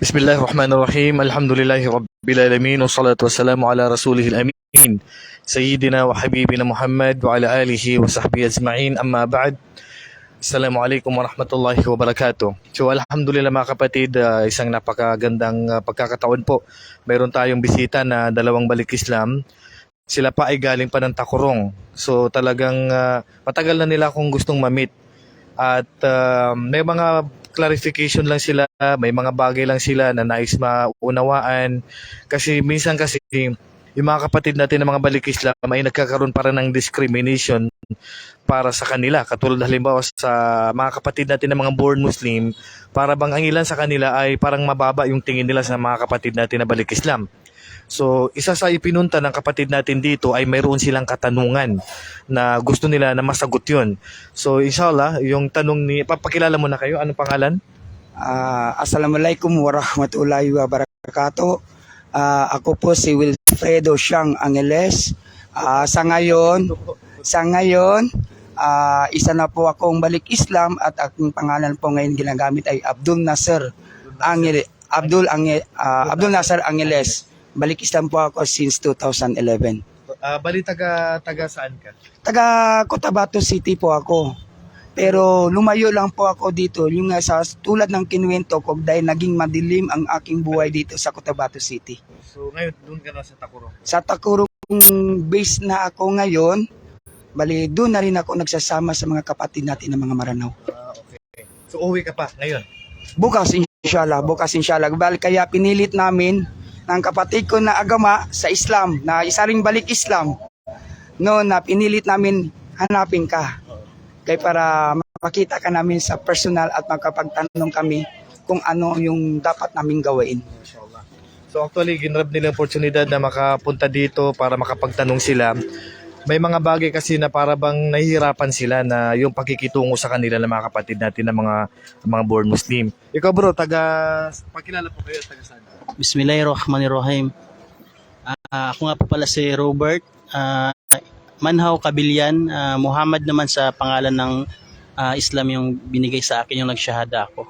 بسم الله الرحمن الرحيم الحمد لله رب العالمين والصلاة والسلام على رسوله الأمين سيدنا وحبيبنا محمد وعلى آله وصحبه أجمعين أما بعد Assalamu alaikum warahmatullahi wabarakatuh. So alhamdulillah mga kapatid, ah, isang napakagandang ah, pagkakataon po. Mayroon tayong bisita na dalawang balik Islam. Sila pa ay galing pa ng Takurong. So talagang ah, matagal na nila akong gustong mamit. At ah, may mga clarification lang sila, may mga bagay lang sila na nais maunawaan. Kasi minsan kasi yung mga kapatid natin na mga balik Islam ay nagkakaroon para ng discrimination para sa kanila. Katulad halimbawa sa mga kapatid natin na mga born Muslim, para bang ang ilan sa kanila ay parang mababa yung tingin nila sa mga kapatid natin na balik Islam. So, isa sa ipinunta ng kapatid natin dito ay mayroon silang katanungan na gusto nila na masagot yun. So, inshallah, yung tanong ni... Papakilala mo na kayo. Anong pangalan? Ah, Assalamualaikum warahmatullahi wabarakatuh. Ah, ako po si Wilfredo Siang Angeles. Ah, sa ngayon, sa ngayon, ah, isa na po akong balik Islam at aking pangalan po ngayon ginagamit ay Abdul Nasser Angel Abdul Ange, ah, Abdul Nasser Angeles. Balik Islam po ako since 2011. Uh, bali, taga, taga saan ka? Taga Cotabato City po ako. Pero lumayo lang po ako dito, yung nga sa tulad ng kinuwento ko dahil naging madilim ang aking buhay dito sa Cotabato City. So, ngayon, doon ka na sa Takurong. Sa Takurong base na ako ngayon, bali doon na rin ako nagsasama sa mga kapatid natin ng mga Maranao. Ah, okay. So, uwi ka pa ngayon? Bukas inshallah, bukas inshallah. Bali kaya pinilit namin ng kapatid ko na agama sa Islam, na isa ring balik Islam, no na pinilit namin hanapin ka. Kaya para makita ka namin sa personal at makapagtanong kami kung ano yung dapat namin gawin. So actually, ginrab nila oportunidad na makapunta dito para makapagtanong sila. May mga bagay kasi na para bang nahihirapan sila na yung pakikitungo sa kanila ng mga kapatid natin na mga mga born Muslim. Ikaw bro, taga pakilala po kayo taga saan? Bismillahirrahmanirrahim. Ah, ako nga po pala si Robert ah, Manhaw Kabilyan. Ah, Muhammad naman sa pangalan ng ah, Islam yung binigay sa akin yung nagsyahada ako.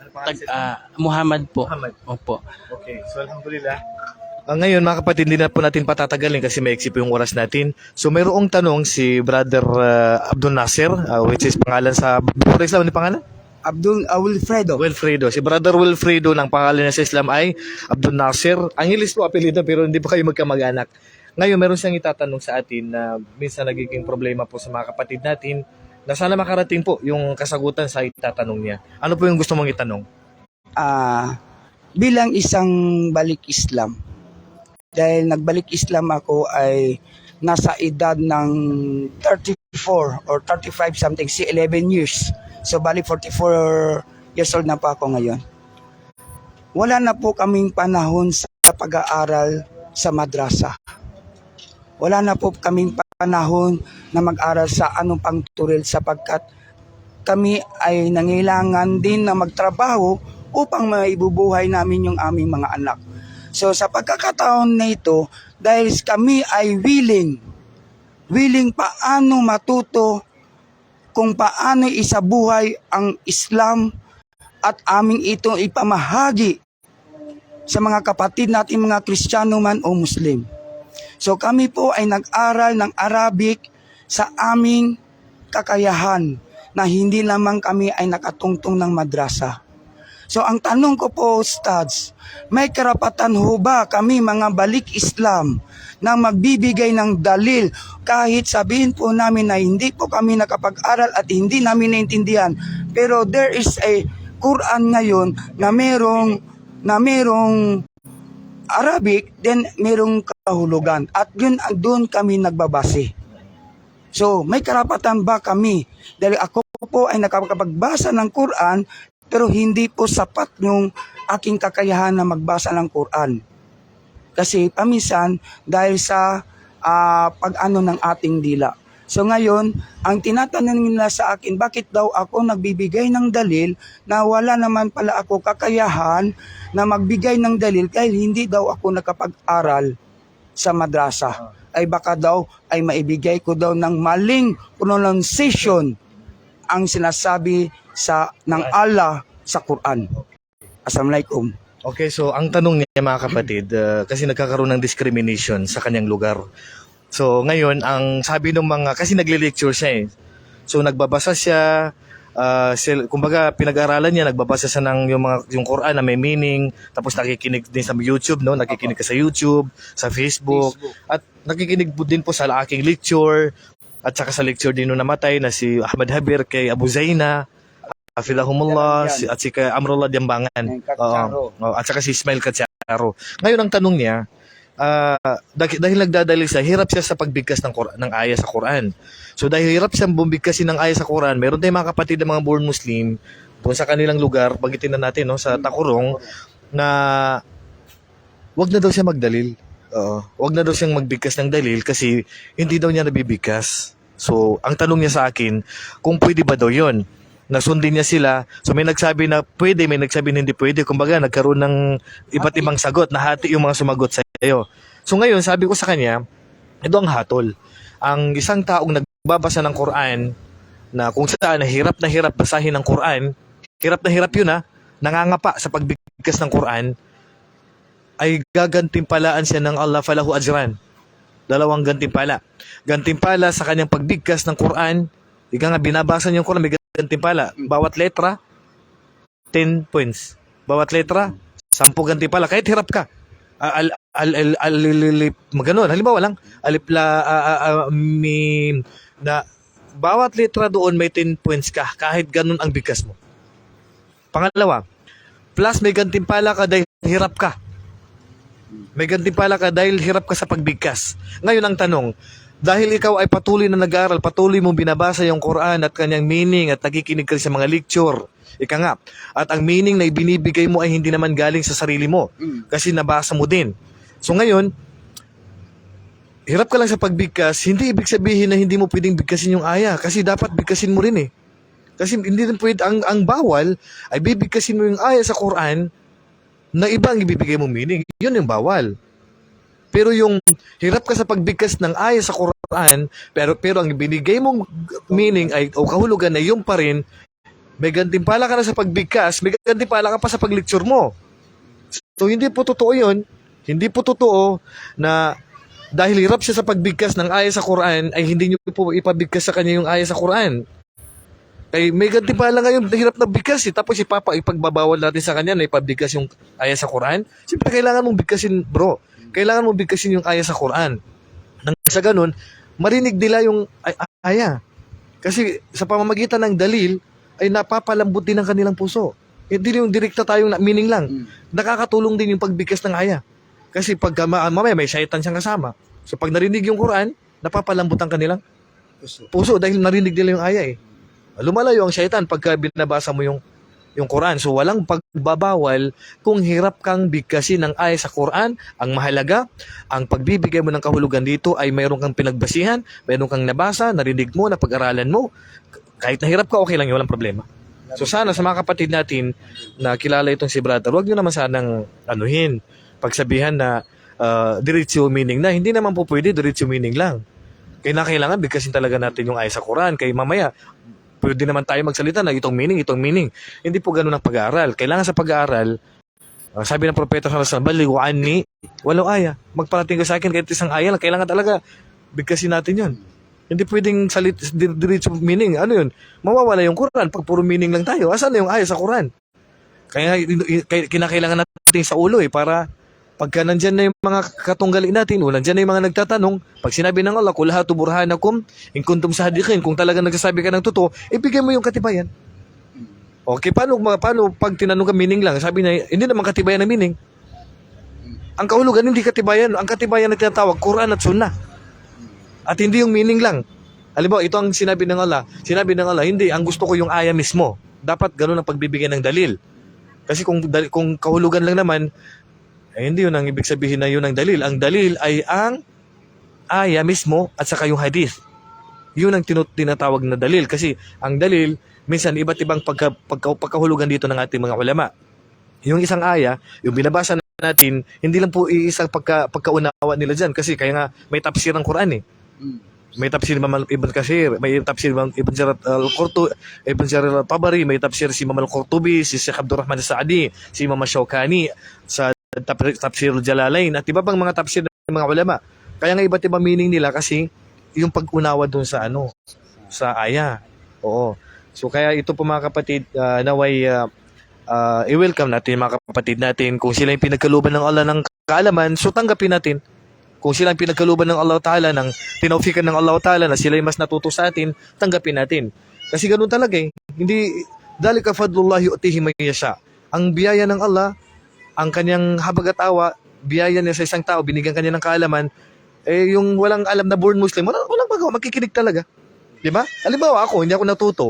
Ano Tag, ah, Muhammad po. Muhammad. Opo. Okay, so alhamdulillah. Ah, ngayon mga kapatid, hindi na po natin patatagalin kasi maiksi po yung oras natin. So mayroong tanong si Brother ah, Abdul Nasir, ah, which is pangalan sa... Before Islam, ano pangalan? Abdul uh, Wilfredo. Wilfredo. Si Brother Wilfredo ng pangalan niya sa Islam ay Abdul Nasir. Angelis po apelido pero hindi po kayo magkamag-anak. Ngayon, meron siyang itatanong sa atin na minsan nagiging problema po sa mga kapatid natin na sana makarating po yung kasagutan sa itatanong niya. Ano po yung gusto mong itanong? ah bilang isang balik Islam. Dahil nagbalik Islam ako ay nasa edad ng 34 or 35 something, si 11 years. So bali 44 years old na po ako ngayon. Wala na po kaming panahon sa pag-aaral sa madrasa. Wala na po kaming panahon na mag-aral sa anong pang turil sapagkat kami ay nangailangan din na magtrabaho upang maibubuhay namin yung aming mga anak. So sa pagkakataon na ito, dahil kami ay willing, willing paano matuto kung paano isabuhay ang Islam at aming ito ipamahagi sa mga kapatid natin mga Kristiyano man o Muslim. So kami po ay nag-aral ng Arabic sa aming kakayahan na hindi lamang kami ay nakatungtong ng madrasa. So ang tanong ko po, Ustads, may karapatan ho ba kami mga balik Islam na magbibigay ng dalil kahit sabihin po namin na hindi po kami nakapag-aral at hindi namin naintindihan. Pero there is a Quran ngayon na merong na merong Arabic, then merong kahulugan. At yun, doon kami nagbabase. So, may karapatan ba kami? Dahil ako po ay nakakapagbasa ng Quran, pero hindi po sapat yung aking kakayahan na magbasa ng Quran. Kasi paminsan, dahil sa ah, pag-ano ng ating dila. So ngayon, ang tinatanong nila sa akin, bakit daw ako nagbibigay ng dalil na wala naman pala ako kakayahan na magbigay ng dalil dahil hindi daw ako nakapag-aral sa madrasa. Ay baka daw ay maibigay ko daw ng maling pronunciation ang sinasabi sa ng Allah sa Quran. Assalamualaikum. Okay, so ang tanong niya mga kapatid, uh, kasi nagkakaroon ng discrimination sa kanyang lugar. So ngayon, ang sabi ng mga, kasi nagle-lecture siya eh. So nagbabasa siya, uh, sil, kumbaga pinag-aralan niya, nagbabasa siya ng yung, mga, yung Quran na may meaning, tapos nakikinig din sa YouTube, no? nakikinig ka sa YouTube, sa Facebook, at nakikinig po din po sa aking lecture, at saka sa lecture din nung namatay na si Ahmad Habir kay Abu Zaina, Afilahumullah, si, at si kay Amrullah Diambangan. Oo. At saka si Ismail Katsaro. Ngayon ang tanong niya, ah, dah- dahil nagdadali siya, hirap siya sa pagbigkas ng, Qur- ng aya sa Quran. So dahil hirap siyang bumigkasin ng aya sa Quran, meron tayong mga kapatid ng mga born Muslim doon sa kanilang lugar, bagitin na natin no, sa Takurong, na wag na daw siya magdalil. Oo. wag na daw siyang magbigkas ng dalil kasi hindi daw niya nabibigkas. So, ang tanong niya sa akin, kung pwede ba daw yon Nasundin niya sila. So, may nagsabi na pwede, may nagsabi na hindi pwede. Kumbaga, nagkaroon ng iba't ibang sagot. Nahati yung mga sumagot sa iyo. So, ngayon, sabi ko sa kanya, ito ang hatol. Ang isang taong nagbabasa ng Quran na kung saan hirap na hirap basahin ng Quran, hirap na hirap yun ha, nangangapa sa pagbigkas ng Quran, ay gagantimpalaan siya ng Allah falahu ajran. Dalawang gantimpala. Gantimpala sa kanyang pagbigkas ng Quran. Ika nga, binabasa niya yung Quran, may gantimpala. Bawat letra, 10 points. Bawat letra, 10 gantimpala. Kahit hirap ka. Al, al, al, al, maganon. Halimbawa lang, alip la, mim, na bawat letra doon may 10 points ka, kahit ganun ang bigkas mo. Pangalawa, plus may gantimpala ka dahil hirap ka. May gantimpala ka dahil hirap ka sa pagbigkas. Ngayon ang tanong, dahil ikaw ay patuloy na nag-aaral, patuloy mong binabasa yung Quran at kanyang meaning at nakikinig ka sa mga lecture, ika nga, at ang meaning na ibinibigay mo ay hindi naman galing sa sarili mo kasi nabasa mo din. So ngayon, hirap ka lang sa pagbigkas, hindi ibig sabihin na hindi mo pwedeng bigkasin yung aya kasi dapat bigkasin mo rin eh. Kasi hindi rin pwede, ang, ang bawal ay bibigkasin mo yung aya sa Quran na ibang ibibigay mo meaning. Yun yung bawal. Pero yung hirap ka sa pagbigkas ng aya sa Quran, pero pero ang binigay mong meaning ay o kahulugan na yung pa rin, may gantimpala ka na sa pagbigkas, may gantimpala ka pa sa paglecture mo. So hindi po totoo yun. Hindi po totoo na dahil hirap siya sa pagbigkas ng aya sa Quran, ay hindi niyo po ipabigkas sa kanya yung aya sa Quran. Kay may gantimpala ngayon, hirap na bigkas eh. Tapos ipapa, ipagbabawal natin sa kanya na ipabigkas yung aya sa Quran. Siyempre, kailangan mong bigkasin, bro. Kailangan mong bigkasin yung aya sa Quran. Nang sa ganun, marinig nila yung ay- aya. Kasi sa pamamagitan ng dalil, ay napapalambot din ang kanilang puso. Hindi yung direkta tayong na- meaning lang. Nakakatulong din yung pagbigkas ng aya. Kasi pag ma- mamaya may shaitan siyang kasama. So pag narinig yung Quran, napapalambot ang kanilang puso dahil narinig nila yung aya eh. Lumalayo ang shaitan pagka binabasa mo yung yung Quran. So walang pagbabawal kung hirap kang bigkasin ng aya sa Quran. Ang mahalaga, ang pagbibigay mo ng kahulugan dito ay mayroon kang pinagbasihan, mayroon kang nabasa, narinig mo, napag-aralan mo. Kahit nahirap ka, okay lang yun, walang problema. So sana sa mga kapatid natin na kilala itong si brother, huwag nyo naman sanang anuhin, pagsabihan na uh, diretso meaning na. Hindi naman po pwede diretso meaning lang. Kaya na kailangan bigkasin talaga natin yung aya sa Quran. Kaya mamaya, pwede naman tayo magsalita na itong meaning, itong meaning. Hindi po ganun ang pag-aaral. Kailangan sa pag-aaral, uh, sabi ng propeta sa Rasul, baliw ani, walau aya. Magparating ka sa akin kahit isang aya lang. Kailangan talaga bigkasin natin yun. Hindi pwedeng salit dir- diretso meaning. Ano yun? Mawawala yung Quran pag puro meaning lang tayo. Asan na yung aya sa Quran? Kaya kinakailangan natin sa ulo eh para pagka nandyan na yung mga katunggali natin o nandyan na yung mga nagtatanong, pag sinabi ng Allah, kul hatu burhanakum in kuntum sadiqin, kung talaga nagsasabi ka ng totoo, ibigay mo yung katibayan. Okay, paano, paano pag tinanong ka meaning lang, sabi niya, hindi naman katibayan na meaning. Ang kahulugan, hindi katibayan. Ang katibayan na tinatawag, Quran at Sunnah. At hindi yung meaning lang. Halimbawa, ito ang sinabi ng Allah. Sinabi ng Allah, hindi, ang gusto ko yung aya mismo. Dapat ganun ang pagbibigay ng dalil. Kasi kung, kung kahulugan lang naman, eh, hindi yun ang ibig sabihin na yun ang dalil. Ang dalil ay ang aya mismo at saka yung hadith. Yun ang tinut- tinatawag na dalil. Kasi ang dalil, minsan iba't ibang pagka, pagka, pagkahulugan dito ng ating mga ulama. Yung isang aya, yung binabasa natin, hindi lang po iisang pagka, pagkaunawa nila dyan. Kasi kaya nga may tafsir ng Quran eh. may tafsir Imam Ibn Kathir, may tafsir Imam Ibn Jarir al-Qurtubi, Ibn Jarir al-Tabari, may tafsir si Imam al-Qurtubi, si Sheikh Abdurrahman Sa'di, si Imam Shawkani sa tafsir al-Jalalain at iba pang mga tafsir ng mga ulama. Kaya nga iba't ibang meaning nila kasi yung pag-unawa doon sa ano, sa aya. Oo. So kaya ito po mga kapatid, ah, naway ah, ah, i-welcome natin mga kapatid natin kung sila yung pinagkaluban ng Allah ng kaalaman, so tanggapin natin. Kung sila yung pinagkaluban ng Allah Ta'ala, ng tinaufikan ng Allah Ta'ala na sila yung mas natuto sa atin, tanggapin natin. Kasi ganun talaga eh. Hindi, dalika fadlullah yu'tihi may yasha. Ang biyaya ng Allah, ang kanyang habag at awa, biyaya niya sa isang tao, binigyan kanya ng kaalaman, eh yung walang alam na born Muslim, wala, walang magawa, makikinig talaga. Di ba? Halimbawa ako, hindi ako natuto.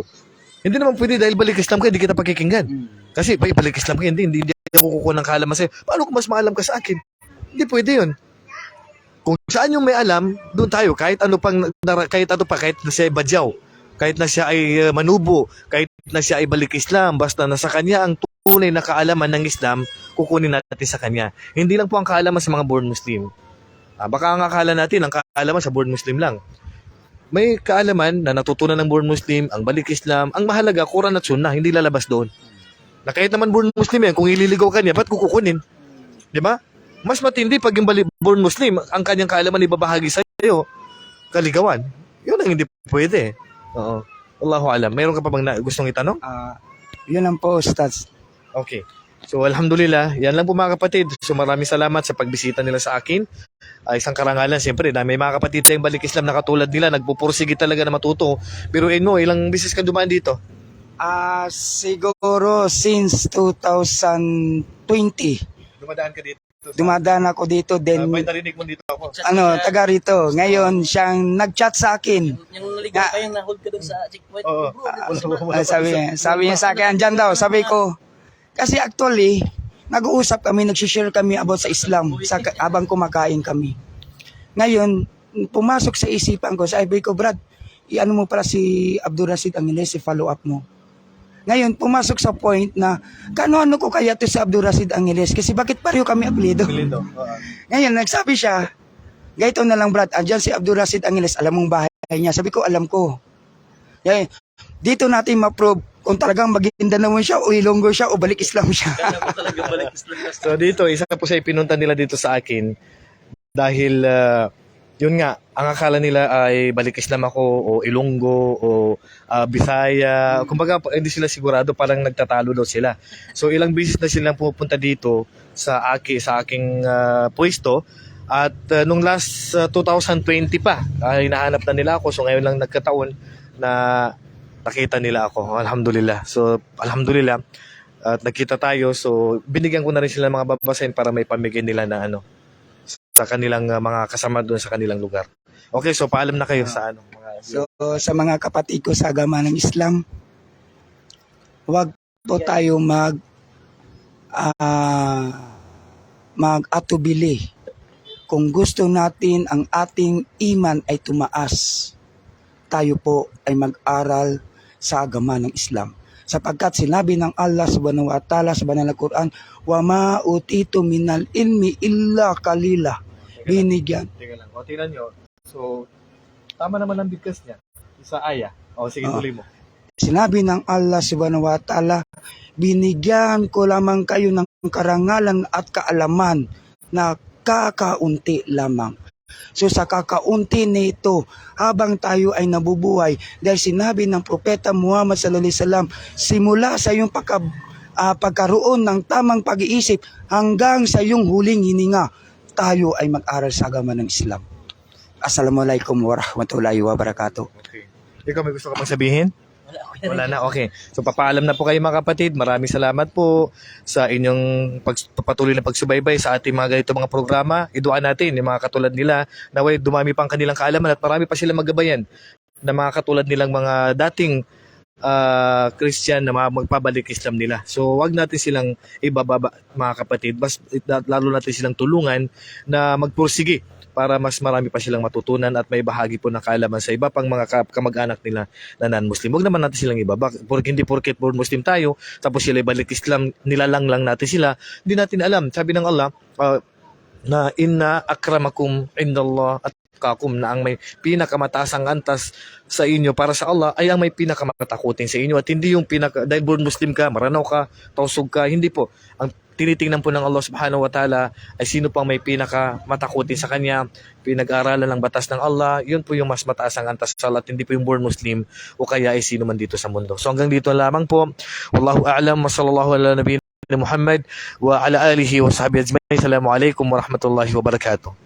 Hindi naman pwede dahil balik Islam ka, hindi kita pakikinggan. Kasi ba, balik Islam ka, hindi, hindi, hindi ako kukuha ng kaalaman sa'yo. Paano kung mas maalam ka sa akin? Hindi pwede yun. Kung saan yung may alam, doon tayo. Kahit ano pang, kahit ano pa, kahit na ay badyaw, kahit na siya ay uh, manubo, kahit na siya ay balik Islam, basta nasa kanya ang tunay na kaalaman ng Islam, kukunin natin sa kanya. Hindi lang po ang kaalaman sa mga born Muslim. Ah, baka ang akala natin, ang kaalaman sa born Muslim lang. May kaalaman na natutunan ng born Muslim, ang balik Islam, ang mahalaga, Quran at Sunnah, hindi lalabas doon. Na kahit naman born Muslim yan, kung ililigaw ka niya, ba't kukukunin? Di ba? Mas matindi pag yung born Muslim, ang kanyang kaalaman ibabahagi sa iyo, kaligawan. Yun ang hindi pwede. Oo. Allahu alam. Mayroon ka pa bang na- gustong itanong? Ah, yun lang po, Stats. Okay. So, alhamdulillah, yan lang po mga kapatid. So, maraming salamat sa pagbisita nila sa akin. Ah, isang karangalan, siyempre, na may mga kapatid tayong balik Islam na katulad nila, nagpupursige talaga na matuto. Pero eh, no, ilang bisis ka dumaan dito? Ah, siguro since 2020, Dumadaan ka dito. Dumadaan ako dito, then may narinig mo dito ako. ano, taga rito. Ngayon, siyang nag-chat sa akin. Yung naligaw kayo, na-hold ka doon sa checkpoint. Oo. Bro, Ah, sabi, sabi niya sa akin, andyan daw. Sabi ko, kasi actually, nag-uusap kami, nag-share kami about sa Islam sa, habang kumakain kami. Ngayon, pumasok sa isipan ko, sabi ko, Brad, i-ano mo para si Abdul Rashid Angeles, i-follow up mo. Ngayon, pumasok sa point na, kano-ano ko kaya to si Abdul Rashid Angeles? Kasi bakit pareho kami apelido? Lindo. Oo. Ngayon, nagsabi siya, ganito na lang Brad, andyan si Abdul Rashid Angeles, alam mong bahay niya. Sabi ko, alam ko. Ngayon, dito natin ma-prove kung talagang maganda naman siya o ilonggo siya o balik Islam siya. So dito, isa po sa ipinunta nila dito sa akin dahil ah, yun nga, ang akala nila ay balik Islam ako o Ilonggo o ah, Bisaya. Kumbaga, hindi sila sigurado parang nagtatalo daw sila. So ilang beses na silang pupunta dito sa aki sa aking ah, pwesto at ah, nung last ah, 2020 pa, ay hinahanap na nila ako. So ngayon lang nagkataon na nakita nila ako. Alhamdulillah. So alhamdulillah at nagkita tayo. So, binigyan ko na rin sila ng mga babasahin para may pamigay nila na ano sa kanilang uh, mga kasama doon sa kanilang lugar. Okay, so paalam na kayo sa ano. Mga, So, sa mga kapatid ko sa agama ng Islam, huwag po tayo mag ah mag-atubili. Kung gusto natin ang ating iman ay tumaas, tayo po ay mag-aral sa agama ng Islam. Sapagkat sinabi ng Allah subhanahu wa ta'ala sa banal na Quran, wa ma utitu minal ilmi illa kalila. Binigyan. Tingnan lang. O, tingnan nyo. So, tama naman ang bigkas niya. Sa aya. O, sige, Oo. tuloy mo. Sinabi ng Allah subhanahu wa ta'ala, binigyan ko lamang kayo ng karangalan at kaalaman na kakaunti lamang. So sa kakaunti nito, habang tayo ay nabubuhay, dahil sinabi ng Propeta Muhammad sallallahu alaihi wasallam, simula sa iyong pagka, ah, pagkaroon ng tamang pag-iisip hanggang sa iyong huling hininga, tayo ay mag-aral sa agama ng Islam. Assalamualaikum warahmatullahi wabarakatuh. Okay. Ikaw, may gusto ka bang sabihin? Wala, na, okay. So papaalam na po kayo mga kapatid. Maraming salamat po sa inyong pag, patuloy na pagsubaybay sa ating mga ganito mga programa. Iduan natin yung mga katulad nila na way dumami pa ang kanilang kaalaman at marami pa silang magabayan na mga katulad nilang mga dating ah, Christian na magpabalik Islam nila. So wag natin silang ibababa mga kapatid. Bas, lalo natin silang tulungan na magpursige para mas marami pa silang matutunan at may bahagi po ng kaalaman sa iba pang mga ka- kamag-anak nila na non-Muslim. Huwag naman natin silang ibaba. Porque hindi porket born Muslim tayo, tapos sila balik Islam, nilalang lang natin sila. Hindi natin alam. Sabi ng Allah, uh, na inna akramakum indallah at kakum na ang may pinakamatasang antas sa inyo para sa Allah ay ang may pinakamatakutin sa inyo at hindi yung pinaka dahil born Muslim ka, maranaw ka, tausog ka, hindi po. Ang tinitingnan po ng Allah subhanahu wa ta'ala ay sino pang may pinakamatakutin sa kanya, pinag-aralan ng batas ng Allah, yun po yung mas mataas ang antas sa Allah hindi po yung born Muslim o kaya ay sino man dito sa mundo. So hanggang dito lamang po. Wallahu a'lam wa sallallahu ala nabiyina Muhammad wa ala alihi wa sahbihi ajma'in. Assalamu alaikum wa rahmatullahi wa barakatuh.